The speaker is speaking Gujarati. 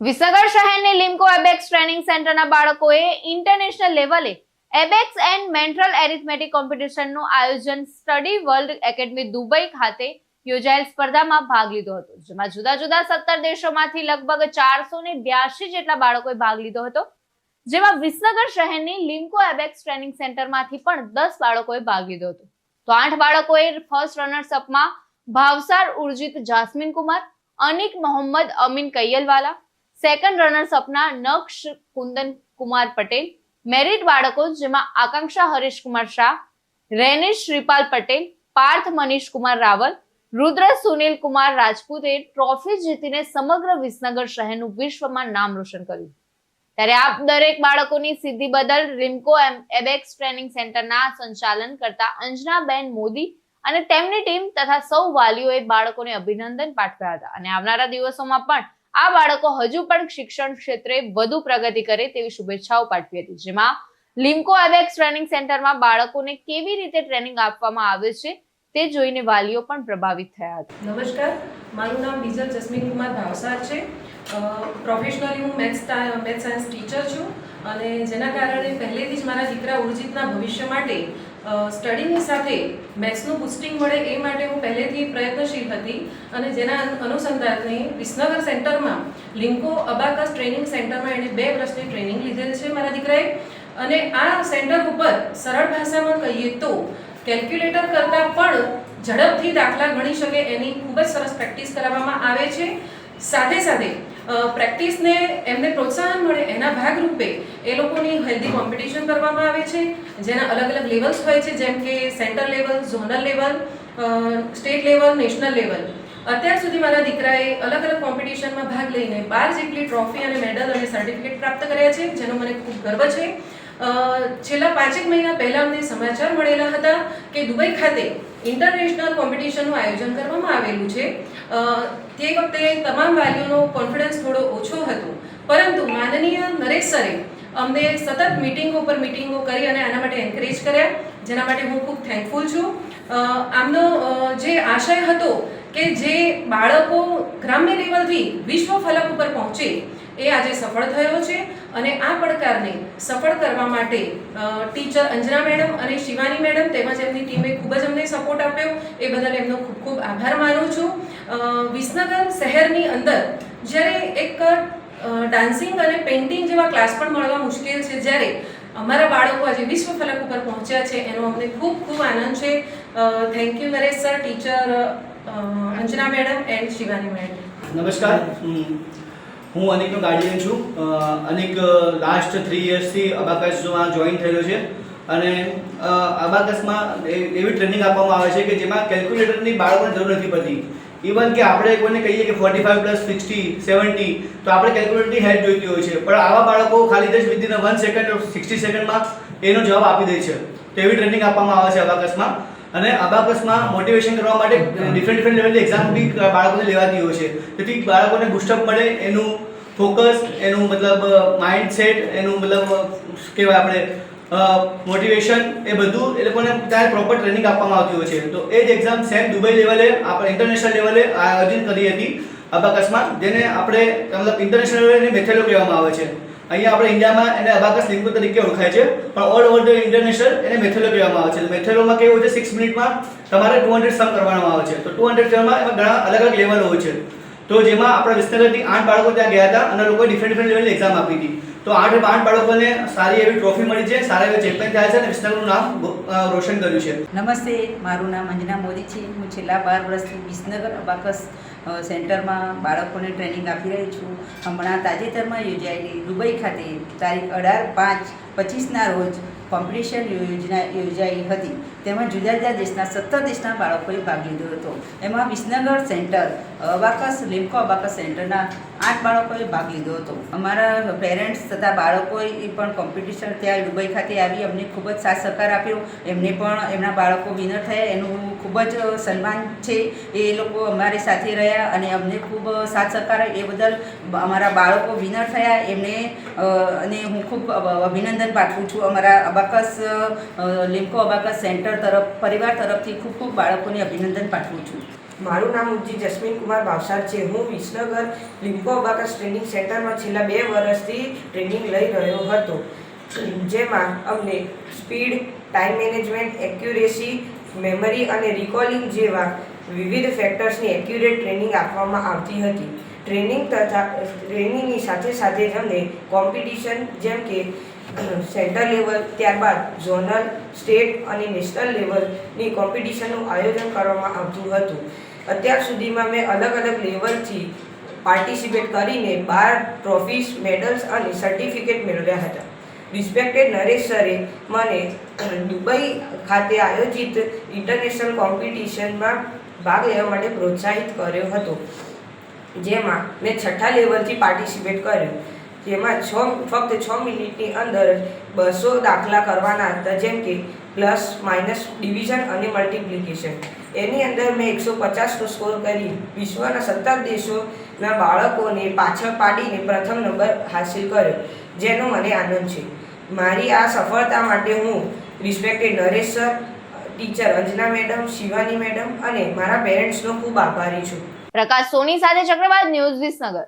વિસનગર શહેરની લિમ્કો એબેક્સ ટ્રેનિંગ સેન્ટરના બાળકોએ ઇન્ટરનેશનલ લેવલે એબેક્સ એન્ડ મેન્ટ્રલ એરિથમેટિક કોમ્પિટિશનનું આયોજન સ્ટડી વર્લ્ડ એકેડમી દુબઈ ખાતે યોજાયેલ સ્પર્ધામાં ભાગ લીધો હતો, જેમાં જુદા જુદા સત્તર દેશોમાંથી લગભગ ચારસો ને બ્યાસી જેટલા બાળકોએ ભાગ લીધો હતો, જેમાં વિસનગર શહેરની લિમ્કો એબેક્સ ટ્રેનિંગ સેન્ટરમાંથી પણ દસ બાળકોએ ભાગ લીધો હતો. તો આઠ બાળકોએ first runners અપમાં Bhavsar Urjit Jasmine Kumar, Anik Mohammad Amin Kaiyalwala second runners અપના નક્ષ કુંદન કુમાર પટેલ. મેરિટ બાળકો જેમાં આકાંક્ષા હરીશ કુમાર શાહ, રેનિશ શ્રીપાલ પટેલ, પાર્થ મનીષ કુમાર રાવલ, રુદ્ર સુનિલ કુમાર રાજપૂતે ટ્રોફી જીતીને સમગ્ર વિસનગર શહેરનું વિશ્વમાં નામ રોશન કર્યું. ત્યારે આપ દરેક બાળકોની સિદ્ધિ બદલ રિમકો એબેક્સ ટ્રેનિંગ સેન્ટરના સંચાલન કરતા અંજનાબેન મોદી અને તેમની ટીમ તથા સૌ વાલીઓએ બાળકોને અભિનંદન પાઠવ્યા હતા. અને આવનારા દિવસોમાં પણ આ બાળકો હજુ પણ શિક્ષણ ક્ષેત્રે વધુ પ્રગતિ કરે તેવી શુભેચ્છાઓ પાઠવી હતી, જેમાં લિમ્કો એવેક્સ ટ્રેનિંગ સેન્ટરમાં બાળકોને કેવી રીતે ટ્રેનિંગ આપવામાં આવે છે તે જોઈને વાલીઓ પણ પ્રભાવિત થયા હતા. નમસ્કાર, મારું નામ બીજલ જસ્મીન કુમાર ભાવસાર છે. પ્રોફેશનલી હું મેથ્સ મેથ્સ સાયન્સ ટીચર છું અને જેના કારણે પહેલેથી જ મારા દીકરા ઉર્જિતના ભવિષ્ય માટે સ્ટડીની સાથે મેથ્સનું બુસ્ટિંગ મળે એ માટે હું પહેલેથી પ્રયત્નશીલ હતી અને જેના અનુ- અનુસંધાને વિસનગર સેન્ટરમાં લિંકો અબાકસ ટ્રેનિંગ સેન્ટરમાં એણે બે વર્ષની ટ્રેનિંગ લીધેલ છે મારા દીકરાએ. અને આ સેન્ટર ઉપર સરળ ભાષામાં કહીએ તો કેલ્ક્યુલેટર કરતાં પણ ઝડપથી દાખલા ગણી શકે એની ખૂબ જ સરસ પ્રેક્ટિસ કરાવવામાં આવે છે. સાથે સાથે પ્રેક્ટિસને એમને પ્રોત્સાહન મળે એના ભાગરૂપે એ લોકોની હેલ્ધી કોમ્પિટિશન કરવામાં આવે છે, જેના અલગ અલગ લેવલ્સ હોય છે, જેમ કે centre level zonal level state level national level અત્યાર સુધી મારા દીકરાએ અલગ અલગ કોમ્પિટિશનમાં ભાગ લઈને બાર જેટલી ટ્રોફી અને મેડલ અને સર્ટિફિકેટ પ્રાપ્ત કર્યા છે, જેનો મને ખૂબ ગર્વ છે. છેલ્લા પાંચેક મહિના પહેલા અમને સમાચાર મળેલા હતા કે દુબઈ ખાતે ઇન્ટરનેશનલ કોમ્પિટિશનનું આયોજન કરવામાં આવેલું છે. તે વખતે તમામ વાલીઓનો કોન્ફિડન્સ થોડો ઓછો હતો. પરંતુ માનનીય નરેશ સરે અમને સતત મિટિંગો પર મિટિંગો કરી અને આના માટે એન્કરેજ કર્યા. જેના માટે હું ખૂબ થેન્કફુલ છું. આમનો જે આશય હતો કે જે બાળકો ગ્રામ્ય લેવલથી વિશ્વ ફલક ઉપર પહોંચે એ આજે સફળ થયો છે અને આ પડકારને સફળ કરવા માટે ટીચર અંજના મેડમ અને શિવાની મેડમ તેમજ એમની ટીમે ખૂબ જ અમને સપોર્ટ આપ્યો. એ બદલ એમનો ખૂબ ખૂબ આભાર માનું છું. વિસનગર શહેરની અંદર જ્યારે એક ડાન્સિંગ અને પેઇન્ટિંગ જેવા ક્લાસ પણ મળવા મુશ્કેલ છે, જ્યારે અમારા બાળકો આજે વિશ્વ ફલક ઉપર પહોંચ્યા છે, એનો અમને ખૂબ ખૂબ આનંદ છે. Thank you Naresh sir teacher Anjana madam and Shivani madam. નમસ્કાર. હું અનિકનો ગાર્ડિયન છું. અનિક લાસ્ટ થ્રી યર્સથી અબાકાશમાં જોઈન થયેલો છે. અને અબાકસમાં એવી ટ્રેનિંગ આપવામાં આવે છે કે જેમાં કેલ્ક્યુલેટરની બાળકોને જરૂર નથી પડતી. ઇવન કે આપણે કોઈને કહીએ કે forty five plus sixty seventy તો આપણે કેલ્ક્યુલેટરની હેલ્પ જોઈતી હોય છે. પણ આવા બાળકો ખાલી દસ વિધિન વન સેકન્ડ સિક્સટી સેકન્ડમાં એનો જવાબ આપી દે છે. તો એવી ટ્રેનિંગ આપવામાં આવે છે અબાકસમાં. અને અબાકસમાં મોટિવેશન કરવા માટે ડિફરન્ટ ડિફરન્ટ લેવલની એક્ઝામ બી બાળકોને લેવાતી હોય છે. તેથી બાળકોને બુસ્ટઅપ મળે, એનું ફોકસ એનું મતલબ માઇન્ડસેટ એનું મતલબ કહેવાય આપણે મોટિવેશન એ બધું એ લોકોને ત્યાં પ્રોપર ટ્રેનિંગ આપવામાં આવતી હોય છે. તો એ જ એક્ઝામ સેમ દુબઈ લેવલે આપણે ઇન્ટરનેશનલ લેવલે આયોજન કરી હતી અબાકસમાં, જેને આપણે, મતલબ ઇન્ટરનેશનલ લેવલે મેથેલો કહેવામાં આવે છે. અહીંયા આપણે ઇન્ડિયામાં એને અબાકસ લિંગુ તરીકે ઓળખાય છે. પણ ઓલ ઓવર ધ ઇન્ટરનેશનલ એને મેથેલો કહેવામાં આવે છે. મેથેલોમાં કેવું હોય છે સિક્સ મિનિટમાં તમારે ટુ હંડ્રેડ સમ કરવામાં આવે છે. તો ટુ હંડ્રેડ સમમાં એમાં ઘણા અલગ અલગ લેવલ હોય છે. તો જેમાં આપણા વિસનગરથી આઠ બાળકો ત્યાં ગયા હતા અને લોકોએ ડિફરન્ટ ડિફરન્ટ લેવલની એક્ઝામ આપી હતી. તો આઠ પાંચ બાળકોને સારી એવી ટ્રોફી મળી છે. સારા એવા ચેમ્પિયન થયા છે અને વિસનગરનું નામ રોશન કર્યું છે. નમસ્તે. મારું નામ અંજના મોદી છે. હું છેલ્લા બાર વર્ષથી વિસનગર અબાકસ સેન્ટરમાં બાળકોને ટ્રેનિંગ આપી રહી છું. હમણાં તાજેતરમાં યોજાયેલી દુબઈ ખાતે તારીખ અઢાર પાંચ પચીસના રોજ કોમ્પિટિશન યોજના યોજાઈ હતી. તેમાં જુદા જુદા દેશના સત્તર દેશના બાળકોએ ભાગ લીધો હતો. એમાં Visnagar centre abacus Limco abacus સેન્ટરના આઠ બાળકોએ ભાગ લીધો હતો. અમારા પેરેન્ટ્સ તથા બાળકોએ પણ કોમ્પિટિશન ત્યાં દુબઈ ખાતે આવી, અમને ખૂબ જ સાથ સહકાર આપ્યો. એમને પણ એમના બાળકો વિનર થયા. એનું ખૂબ જ સન્માન છે. એ લોકો અમારી સાથે રહ્યા અને અમને ખૂબ સાથ સહકાર. એ બદલ અમારા બાળકો વિનર થયા. એમને અને હું ખૂબ અભિનંદન પાઠવું છું અમારા અબાકસ લિમ્કો અબાકસ સેન્ટર તરફ, પરિવાર તરફથી ખૂબ ખૂબ બાળકોને અભિનંદન પાઠવું છું. મારું નામ ઉજ્જી જસ્મીન કુમાર ભાવસાર છે. હું વિસનગર લિમ્કો અબાકસ ટ્રેનિંગ સેન્ટરમાં છેલ્લા બે વર્ષથી ટ્રેનિંગ લઈ રહ્યો હતો. જેમાં અમને speed, time management, accuracy, memory અને રિકોલિંગ જેવા વિવિધ ફેક્ટર્સની એક્યુરેટ ટ્રેનિંગ આપવામાં આવતી હતી. ટ્રેનિંગ તથા, ટ્રેનિંગની સાથે સાથે જ અમને કોમ્પિટિશન જેમ કે સેન્ટર લેવલ, ત્યારબાદ ઝોનલ, સ્ટેટ અને નેશનલ લેવલની કોમ્પિટિશનનું આયોજન કરવામાં આવતું હતું. અત્યાર સુધીમાં મેં અલગ અલગ લેવલથી પાર્ટિસિપેટ કરીને બાર ટ્રોફીઝ, મેડલ્સ અને સર્ટિફિકેટ મેળવ્યા હતા. રિસ્પેક્ટેડ નરેશ સરે મને દુબઈ ખાતે આયોજિત ઇન્ટરનેશનલ કોમ્પિટિશનમાં ભાગ લેવા માટે પ્રોત્સાહિત કર્યો હતો. જેમાં મેં છઠ્ઠા લેવલથી પાર્ટિસિપેટ કર્યું. જેમાં છ ફક્ત છ મિનિટની અંદર બસો દાખલા કરવાના હતા, જેમ કે પ્લસ, માઇનસ, ડિવિઝન અને મલ્ટિપ્લિકેશન. એની અંદર મેં એકસો પચાસનો સ્કોર કરી. વિશ્વના સત્તર દેશોના બાળકોને પાછળ પાડીને પ્રથમ નંબર હાંસિલ કર્યો, જેનો મને આનંદ છે. મારી આ સફળતા માટે હું respected Naresh sir teacher Anjana madam Shivani madam અને મારા પેરેન્ટ્સનો ખૂબ આભારી છું. પ્રકાશ સોની સાથે ચક્રવાત ન્યૂઝ વિસનગર.